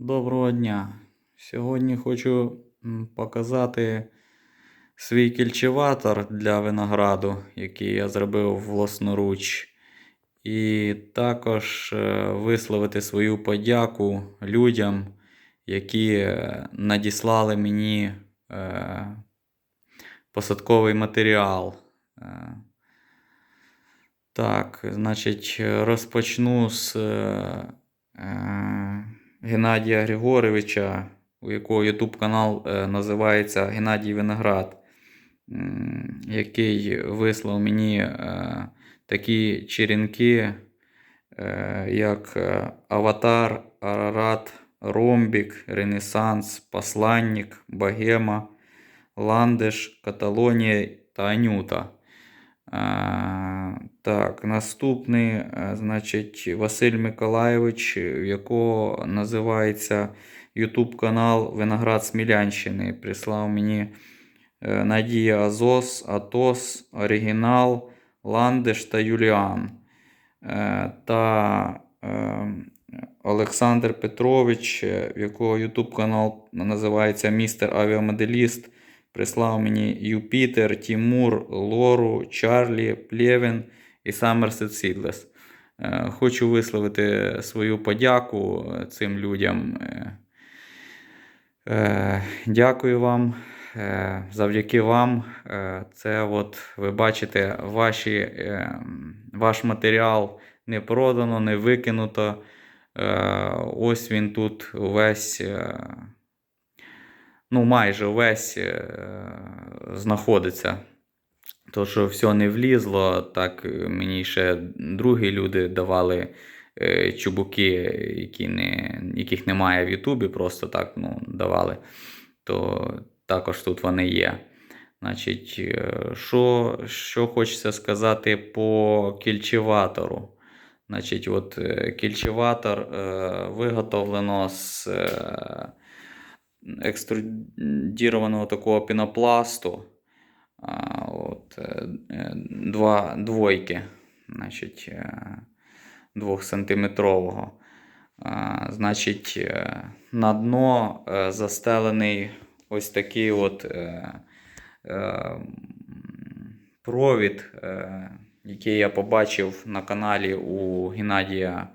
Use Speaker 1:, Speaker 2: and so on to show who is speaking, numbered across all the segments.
Speaker 1: Доброго дня! Сьогодні хочу показати свій кільчеватор для винограду, який я зробив власноруч. І також е, висловити свою подяку людям, які е, надіслали мені е, посадковий матеріал. Так, значить, розпочну з Геннадія Григоровича, у якого YouTube канал е, називається Геннадій Виноград, який вислав мені е, такі черенки, е, як Аватар, Арарат, Ромбік, Ренесанс, Посланник, Богема, Ландиш, Каталонія та Анюта. Так, наступний, е, значить, Василь Миколайович, в якого називається YouTube канал Виноград Смілянщини. Прислав мені е, Надія Азос, Атос, Оригінал, Ландиш та Юліан. Е, Та Олександр Петрович, в якого YouTube канал називається Містер Авіамоделіст. Прислав мені Юпітер, Тімур, Лору, Чарлі, Плєвін і Somerset. Е, Хочу висловити свою подяку е, цим людям. Е, е, Дякую вам. Завдяки вам. Це от ви бачите ваші, ваш матеріал не продано, не викинуто. Ось він тут увесь. е, ну, майже весь знаходиться. То, що все не влізло, так е, мені ще другі люди давали е, чубуки, які не, яких немає в Ютубі, просто так ну, давали. То також тут вони є. Значить, е, що, що хочеться сказати по кільчеватору. Значить, от е, кільчеватор е, виготовлено з е, екструдірованого такого пінопласту. А, е, е, два двойки, значить, е, двохсантиметрового. Значить, на дно застелений ось такий от провід, який я побачив на каналі у Геннадія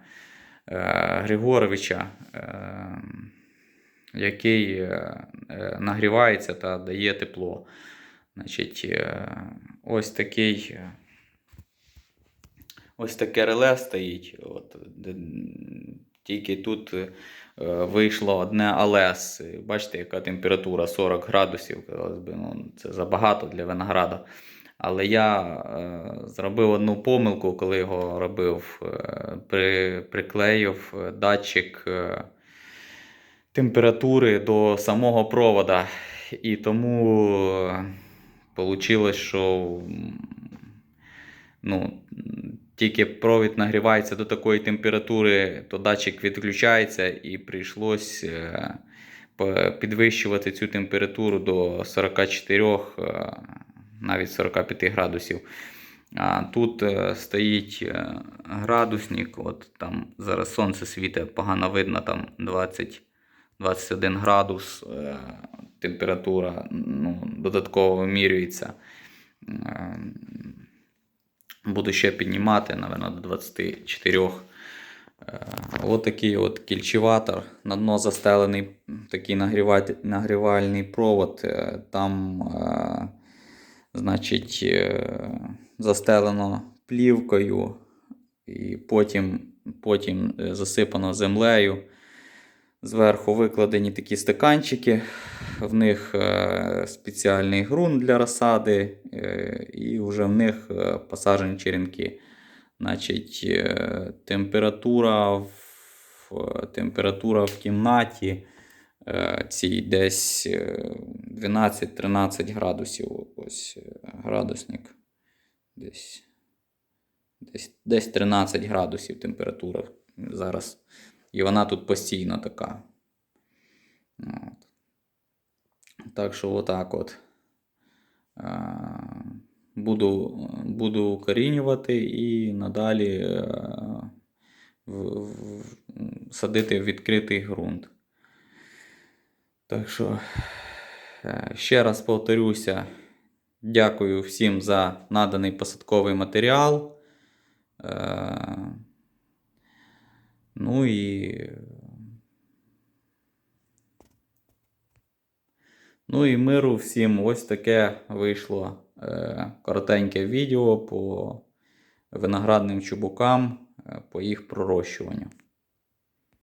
Speaker 1: Григоровича. Який нагрівається та дає тепло. Значить, е, ось такий. е, Ось таке реле стоїть. От, тільки тут е, вийшло одне алес. Бачите, яка температура 40 градусів. Казалось би, ну, це забагато для винограду. Але я е, зробив одну помилку, коли його робив. Е, при, приклеїв датчик. Е, температури до самого провода. І тому вийшло, що ну, тільки провід нагрівається до такої температури, то датчик відключається і прийшлось е, підвищувати цю температуру до 44, е, навіть 45 градусів. А тут е, стоїть градусник, от там зараз сонце світить, погано видно, там 20 21 градус температура ну, додатково вимірюється. Е, Буду ще піднімати, напевно, до 24. Е, От такий от кільчеватор. На дно застелений такий нагрівальний провод. Е, Там, значить, застелено плівкою, і потім, потім засипано землею. Зверху викладені такі стаканчики, в них е, спеціальний ґрунт для розсади, е, і вже в них е, посаджені черенки. Значить, температура в, температура в кімнаті цій десь е, 12-13 градусів. Ось градусник. Десь, десь, десь 13 градусів температура зараз. І вона тут постійно така. От. Так що отак от. Е, Буду, буду укорінювати і надалі е, садити в відкритий ґрунт. Так що, е, ще раз повторюся, дякую всім за наданий посадковий матеріал. Ну і. Ну і миру всім. Ось таке вийшло е, коротеньке відео по виноградним чубукам, е, по їх пророщуванню.